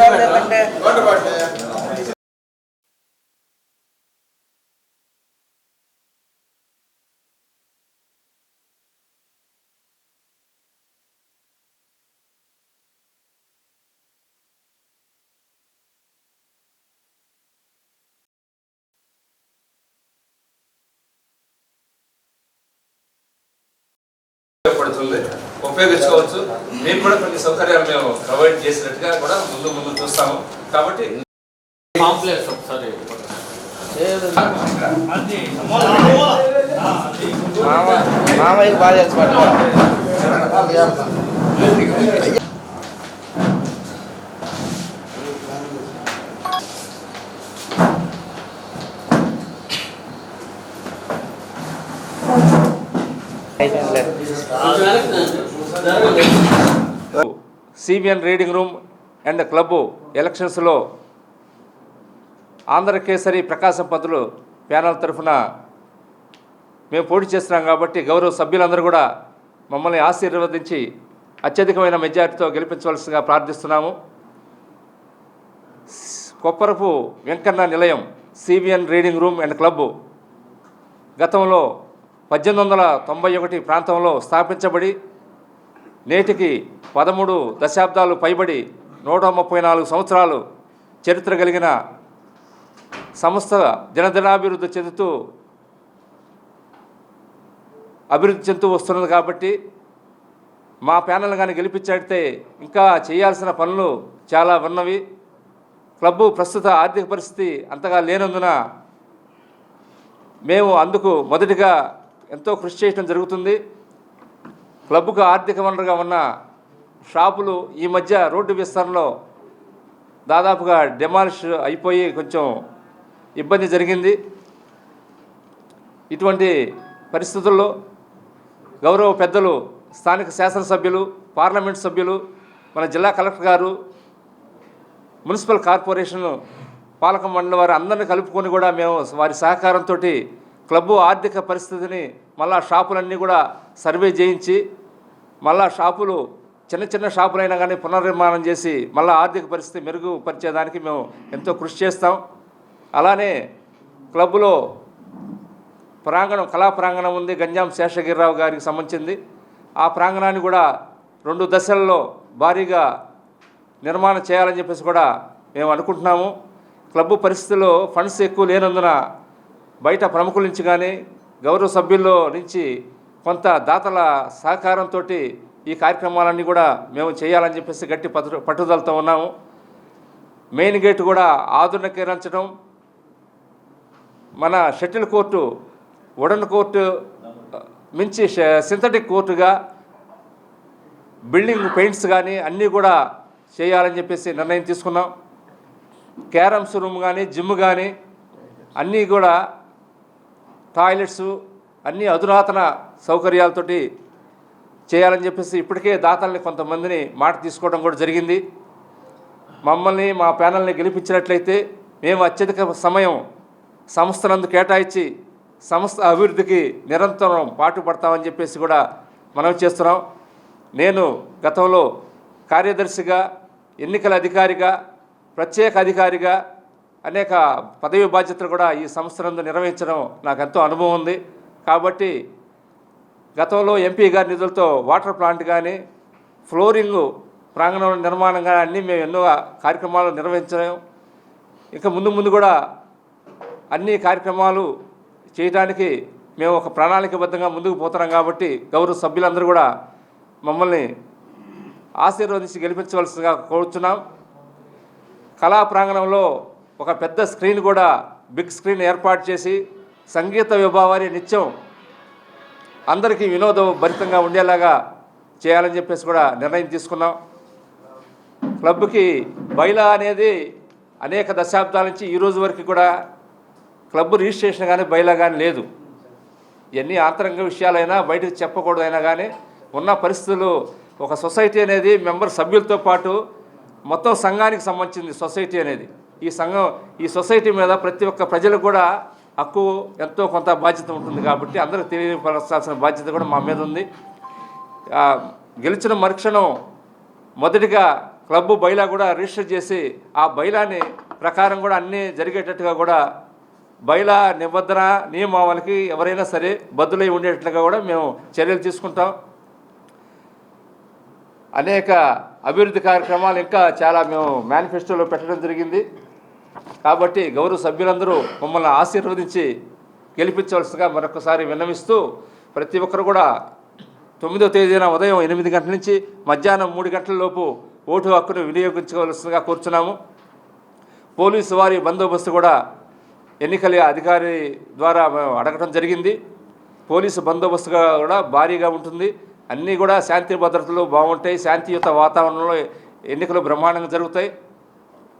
പ്രശോഭന തന്റെ சொல்லு ఉపయోగించుకోవచ్చు. మేము కూడా కొన్ని సౌకర్యాలు మేము ప్రొవైడ్ చేసినట్టుగా కూడా ముందు ముందు చూస్తాము. కాబట్టి కాంప్లెక్స్ ఒకసారి. మామయ్యకి బాగా. CBN reading room and club ఎలక్షన్స్లో ఆంధ్ర కేసరి ప్రకాశం పంతులు ప్యానల్ తరఫున మేము పోటీ చేస్తున్నాం కాబట్టి గౌరవ సభ్యులందరూ కూడా మమ్మల్ని ఆశీర్వదించి అత్యధికమైన మెజారిటీతో గెలిపించవలసిందిగా ప్రార్థిస్తున్నాము. Kopparapu Venkanna Nilayam CBN reading room and club గతంలో పద్దెనిమిది వందల తొంభై ఒకటి ప్రాంతంలో స్థాపించబడి నేటికి పదమూడు దశాబ్దాలు పైబడి నూట ముప్పై నాలుగు సంవత్సరాలు చరిత్ర కలిగిన సంస్థ దినదినాభివృద్ధి చెందుతూ అభివృద్ధి చెందుతూ వస్తున్నది కాబట్టి మా ప్యానల్ కానీ గెలిపించాడితే ఇంకా చేయాల్సిన పనులు చాలా ఉన్నవి. క్లబ్బు ప్రస్తుత ఆర్థిక పరిస్థితి అంతగా లేనందున మేము అందుకు మొదటిగా ఎంతో కృషి చేయడం జరుగుతుంది. క్లబ్కు ఆర్థిక వనరుగా ఉన్న షాపులు ఈ మధ్య రోడ్డు విస్తరణలో దాదాపుగా డెమాలిష్ అయిపోయి కొంచెం ఇబ్బంది జరిగింది. ఇటువంటి పరిస్థితుల్లో గౌరవ పెద్దలు స్థానిక శాసనసభ్యులు పార్లమెంట్ సభ్యులు మన జిల్లా కలెక్టర్ గారు మున్సిపల్ కార్పొరేషన్ పాలక మండలి వారు అందరిని కలుపుకొని కూడా మేము వారి సహకారంతో క్లబ్బు ఆర్థిక పరిస్థితిని మళ్ళా షాపులన్నీ కూడా సర్వే చేయించి మళ్ళా షాపులు చిన్న చిన్న షాపులైనా కానీ పునర్నిర్మాణం చేసి మళ్ళా ఆర్థిక పరిస్థితి మెరుగుపరిచేదానికి మేము ఎంతో కృషి చేస్తాం. అలానే క్లబ్బులో ప్రాంగణం కళా ప్రాంగణం ఉంది గంజాం శేషగిరిరావు గారికి సంబంధించింది. ఆ ప్రాంగణాన్ని కూడా రెండు దశల్లో భారీగా నిర్మాణం చేయాలని చెప్పేసి కూడా మేము అనుకుంటున్నాము. క్లబ్ పరిస్థితుల్లో ఫండ్స్ ఎక్కువ లేనందున బయట ప్రముఖుల నుంచి కానీ గౌరవ సభ్యుల్లో నుంచి కొంత దాతల సహకారంతో ఈ కార్యక్రమాలన్నీ కూడా మేము చేయాలని చెప్పేసి గట్టి పట్టు పట్టుదలతో ఉన్నాము. మెయిన్ గేట్ కూడా ఆధునికీకరించడం మన షటిల్ కోర్టు వుడన్ కోర్టు మించి సింథటిక్ కోర్టుగా బిల్డింగ్ పెయింట్స్ కానీ అన్నీ కూడా చేయాలని చెప్పేసి నిర్ణయం తీసుకున్నాం. క్యారమ్స్ రూమ్ కానీ జిమ్ కానీ అన్నీ కూడా టాయిలెట్స్ అన్ని అధునాతన సౌకర్యాలతోటి చేయాలని చెప్పేసి ఇప్పటికే దాతల్ని కొంతమందిని మాట తీసుకోవడం కూడా జరిగింది. మమ్మల్ని మా ప్యానల్ని గెలిపించినట్లయితే మేము అత్యధిక సమయం సంస్థలందు కేటాయించి సంస్థ అభివృద్ధికి నిరంతరం పాటుపడతామని చెప్పేసి కూడా మనం చేస్తున్నాం. నేను గతంలో కార్యదర్శిగా ఎన్నికల అధికారిగా ప్రత్యేక అధికారిగా అనేక పదవి బాధ్యతలు కూడా ఈ సంస్థలందు నిర్వహించడం నాకు ఎంతో అనుభవం ఉంది. కాబట్టి గతంలో ఎంపీ గారి నిధులతో వాటర్ ప్లాంట్ కానీ ఫ్లోరింగ్ ప్రాంగణం నిర్మాణం కానీ అన్నీ మేము ఎన్నో కార్యక్రమాలు నిర్వహించలేము ఇంకా ముందు ముందు కూడా అన్ని కార్యక్రమాలు చేయడానికి మేము ఒక ప్రణాళికబద్ధంగా ముందుకు పోతున్నాం కాబట్టి గౌరవ సభ్యులందరూ కూడా మమ్మల్ని ఆశీర్వదించి గెలిపించవలసిందిగా కోరుతున్నాం కళా ప్రాంగణంలో ఒక పెద్ద స్క్రీన్ కూడా బిగ్ స్క్రీన్ ఏర్పాటు చేసి సంగీత విభావాన్ని నిత్యం అందరికీ వినోదభరితంగా ఉండేలాగా చేయాలని చెప్పేసి కూడా నిర్ణయం తీసుకున్నాం. క్లబ్కి బైలా అనేది అనేక దశాబ్దాల నుంచి ఈరోజు వరకు కూడా క్లబ్ రిజిస్ట్రేషన్ కానీ బయలా కానీ లేదు. ఎన్ని ఆంతరంగ విషయాలైనా బయటకు చెప్పకూడదైనా కానీ ఉన్న పరిస్థితులు ఒక సొసైటీ అనేది మెంబర్ సభ్యులతో పాటు మొత్తం సంఘానికి సంబంధించింది సొసైటీ అనేది. ఈ సంఘం ఈ సొసైటీ మీద ప్రతి ఒక్క ప్రజలు కూడా హక్కు ఎంతో కొంత బాధ్యత ఉంటుంది కాబట్టి అందరికి తెలియపరచాల్సిన బాధ్యత కూడా మా మీద ఉంది. గెలిచిన మరుక్షణం మొదటిగా క్లబ్ బైలా కూడా రిజిస్టర్ చేసి ఆ బైలాని ప్రకారం కూడా అన్నీ జరిగేటట్టుగా కూడా బైలా నిబంధన నియమావళికి ఎవరైనా సరే బద్దులై ఉండేటట్లుగా కూడా మేము చర్యలు తీసుకుంటాం. అనేక అభివృద్ధి కార్యక్రమాలు ఇంకా చాలా మేము మేనిఫెస్టోలో పెట్టడం జరిగింది. కాబట్టి గౌరవ సభ్యులందరూ మమ్మల్ని ఆశీర్వదించి గెలిపించవలసిగా మరొకసారి విన్నవిస్తూ ప్రతి ఒక్కరు కూడా తొమ్మిదో తేదీన ఉదయం ఎనిమిది గంటల నుంచి మధ్యాహ్నం మూడు గంటల లోపు ఓటు హక్కును వినియోగించవలసిందిగా కోరుచున్నాము. పోలీసు వారి బందోబస్తు కూడా ఎన్నికల అధికారి ద్వారా మేము అడగడం జరిగింది. పోలీసు బందోబస్తుగా కూడా భారీగా ఉంటుంది. అన్నీ కూడా శాంతి భద్రతలు బాగుంటాయి. శాంతియుత వాతావరణంలో ఎన్నికలు బ్రహ్మాండంగా జరుగుతాయి.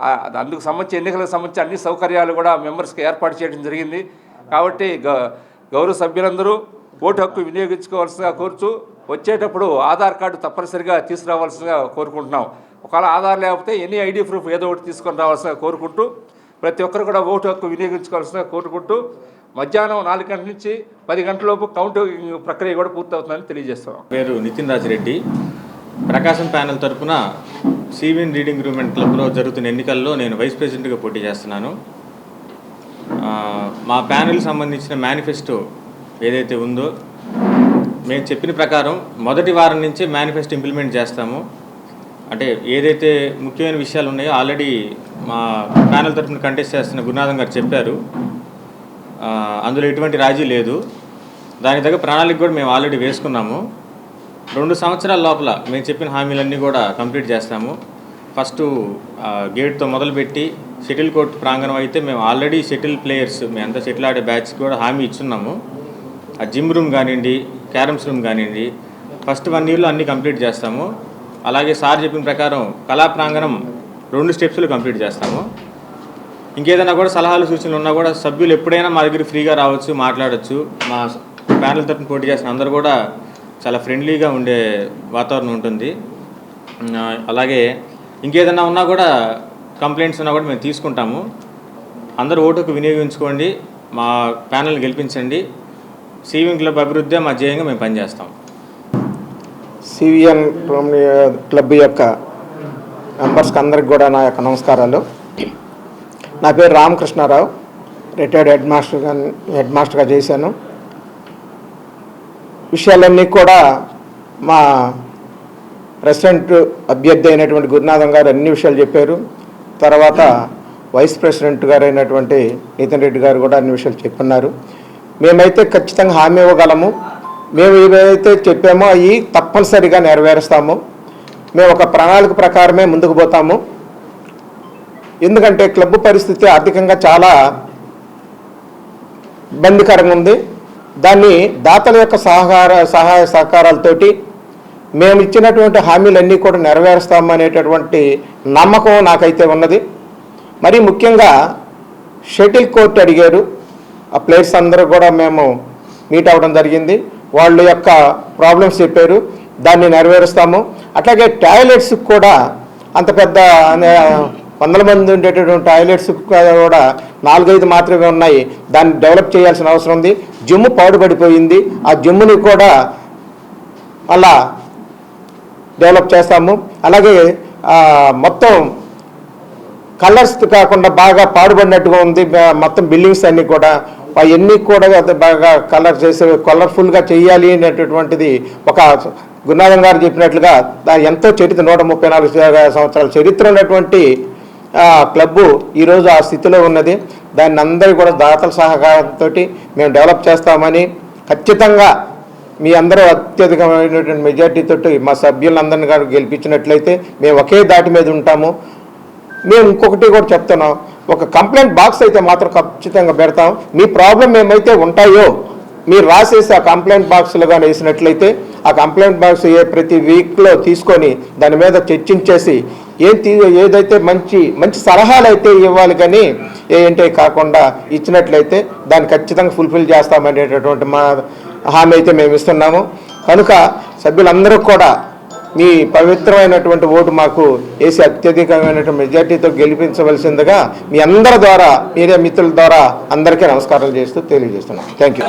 అందుకు సంబంధించి ఎన్నికలకు సంబంధించి అన్ని సౌకర్యాలు కూడా మెంబర్స్కి ఏర్పాటు చేయడం జరిగింది. కాబట్టి గ- గౌరవ సభ్యులందరూ ఓటు హక్కు వినియోగించుకోవాల్సిందిగా కోరుచు వచ్చేటప్పుడు ఆధార్ కార్డు తప్పనిసరిగా తీసుకురావాల్సిందిగా కోరుకుంటున్నాం. ఒకవేళ ఆధార్ లేకపోతే ఎనీ ఐడి ప్రూఫ్ ఏదో ఒకటి తీసుకొని రావాల్సిందిగా కోరుకుంటూ ప్రతి ఒక్కరు కూడా ఓటు హక్కు వినియోగించుకోవాల్సిందిగా కోరుకుంటూ మధ్యాహ్నం నాలుగు గంటల నుంచి పది గంటలలోపు కౌంటింగ్ ప్రక్రియ కూడా పూర్తవుతుందని తెలియజేస్తున్నాం. పేరు నితిన్ రాజిరెడ్డి. ప్రకాశం ప్యానెల్ తరఫున సివిన్ రీడింగ్ రూమ్ అండ్ క్లబ్లో జరుగుతున్న ఎన్నికల్లో నేను వైస్ ప్రెసిడెంట్గా పోటీ చేస్తున్నాను. మా ప్యానెల్ సంబంధించిన మేనిఫెస్టో ఏదైతే ఉందో మేము చెప్పిన ప్రకారం మొదటి వారం నుంచే మేనిఫెస్టో ఇంప్లిమెంట్ చేస్తాము. అంటే ఏదైతే ముఖ్యమైన విషయాలు ఉన్నాయో ఆల్రెడీ మా ప్యానెల్ తరఫున కంటెస్ట్ చేస్తున్న గురునాథం గారు చెప్పారు. అందులో ఎటువంటి రాజీ లేదు. దాని దగ్గర ప్రణాళిక కూడా మేము ఆల్రెడీ వేసుకున్నాము. రెండు సంవత్సరాల లోపల మేము చెప్పిన హామీలన్నీ కూడా కంప్లీట్ చేస్తాము. ఫస్ట్ ఆ, గేట్తో మొదలుపెట్టి షటిల్ కోర్ట్ ప్రాంగణం అయితే మేము ఆల్రెడీ షటిల్ ప్లేయర్స్ మేము అంతా షటిల్ ఆడే బ్యాచ్ కూడా హామీ ఇచ్చున్నాము. ఆ జిమ్ రూమ్ కానివ్వండి క్యారమ్స్ రూమ్ కానివ్వండి ఫస్ట్ వన్ ఇయర్లో అన్నీ కంప్లీట్ చేస్తాము. అలాగే సార్ చెప్పిన ప్రకారం కళా ప్రాంగణం రెండు స్టెప్స్లో కంప్లీట్ చేస్తాము. ఇంకేదైనా కూడా సలహాలు సూచనలు ఉన్నా కూడా సభ్యులు ఎప్పుడైనా మా దగ్గర ఫ్రీగా రావచ్చు మాట్లాడచ్చు. మా ప్యానల్ తరఫున పోటీ చేసిన అందరూ కూడా చాలా ఫ్రెండ్లీగా ఉండే వాతావరణం ఉంటుంది. అలాగే ఇంకేదన్నా ఉన్నా కూడా కంప్లైంట్స్ ఉన్నా కూడా మేము తీసుకుంటాము. అందరూ ఓటుకు వినియోగించుకోండి. మా ప్యానల్ గెలిపించండి. సీవింగ్ క్లబ్ అభివృద్ధి మా ధ్యేయంగా మేము పనిచేస్తాం. సివిఎన్ క్లబ్ యొక్క మెంబర్స్కి అందరికి కూడా నా యొక్క నమస్కారాలు. నా పేరు రామకృష్ణారావు. రిటైర్డ్ హెడ్ మాస్టర్గా హెడ్ మాస్టర్గా చేశాను. విషయాలన్నీ కూడా మా ప్రెసిడెంట్ అభ్యర్థి అయినటువంటి గురునాథం గారు అన్ని విషయాలు చెప్పారు. తర్వాత వైస్ ప్రెసిడెంట్ గారు అయినటువంటి నితిన్ రెడ్డి గారు కూడా అన్ని విషయాలు చెప్పున్నారు. మేమైతే ఖచ్చితంగా హామీ ఇవ్వగలము. మేము ఏవైతే చెప్పామో అవి తప్పనిసరిగా నెరవేరుస్తాము. మేము ఒక ప్రణాళిక ప్రకారమే ముందుకు పోతాము. ఎందుకంటే క్లబ్ పరిస్థితి ఆర్థికంగా చాలా ఇబ్బందికరంగా ఉంది. దాన్ని దాతల యొక్క సహకార సహాయ సహకారాలతోటి మేము ఇచ్చినటువంటి హామీలన్నీ కూడా నెరవేరుస్తాము అనేటటువంటి నమ్మకం నాకైతే ఉన్నది. మరి ముఖ్యంగా షటిల్ కోర్ట్ అడిగారు. ఆ ప్లేయర్స్ అందరూ కూడా మేము మీట్ అవ్వడం జరిగింది. వాళ్ళ యొక్క ప్రాబ్లమ్స్ చెప్పారు. దాన్ని నెరవేరుస్తాము. అట్లాగే టాయిలెట్స్ కూడా అంత పెద్ద వందల మంది ఉండేటటువంటి టాయిలెట్స్ కూడా నాలుగైదు మాత్రమే ఉన్నాయి. దాన్ని డెవలప్ చేయాల్సిన అవసరం ఉంది. జిమ్ పాడుపడిపోయింది. ఆ జిమ్ని కూడా అలా డెవలప్ చేస్తాము. అలాగే మొత్తం కలర్స్ కాకుండా బాగా పాడుబడినట్టుగా ఉంది. మొత్తం బిల్డింగ్స్ అన్నీ కూడా. అవన్నీ కూడా బాగా కలర్ చేసి కలర్ఫుల్గా చేయాలి అనేటటువంటిది ఒక గురునాథం గారు చెప్పినట్లుగా ఎంతో చరిత్ర నూట ముప్పై నాలుగు సంవత్సరాల చరిత్ర ఉన్నటువంటి క్లబ్బు ఈరోజు ఆ స్థితిలో ఉన్నది. దాన్ని అందరూ కూడా దాతల సహకారంతో మేము డెవలప్ చేస్తామని ఖచ్చితంగా మీ అందరూ అత్యధికమైనటువంటి మెజార్టీతో మా సభ్యులందరినీ కానీ గెలిపించినట్లయితే మేము ఒకే దాటి మీద ఉంటాము. మేము ఇంకొకటి కూడా చెప్తున్నాం. ఒక కంప్లైంట్ బాక్స్ అయితే మాత్రం ఖచ్చితంగా పెడతాం. మీ ప్రాబ్లం ఏమైతే ఉంటాయో మీరు రాసేసి ఆ కంప్లైంట్ బాక్స్లో కానీ వేసినట్లయితే ఆ కంప్లైంట్ బాక్స్ ఏ ప్రతి వీక్లో తీసుకొని దాని మీద చర్చించేసి ఏం తీ ఏదైతే మంచి మంచి సలహాలు అయితే ఇవ్వాలి కానీ ఏంటే కాకుండా ఇచ్చినట్లయితే దాన్ని ఖచ్చితంగా ఫుల్ఫిల్ చేస్తామనేటటువంటి మా హామీ అయితే మేము ఇస్తున్నాము. కనుక సభ్యులందరూ కూడా మీ పవిత్రమైనటువంటి ఓటు మాకు వేసి అత్యధికమైనటువంటి మెజార్టీతో గెలిపించవలసిందిగా మీ అందరి ద్వారా మీడియా మిత్రుల ద్వారా అందరికీ నమస్కారాలు చేస్తూ తెలియజేస్తున్నాం. Thank you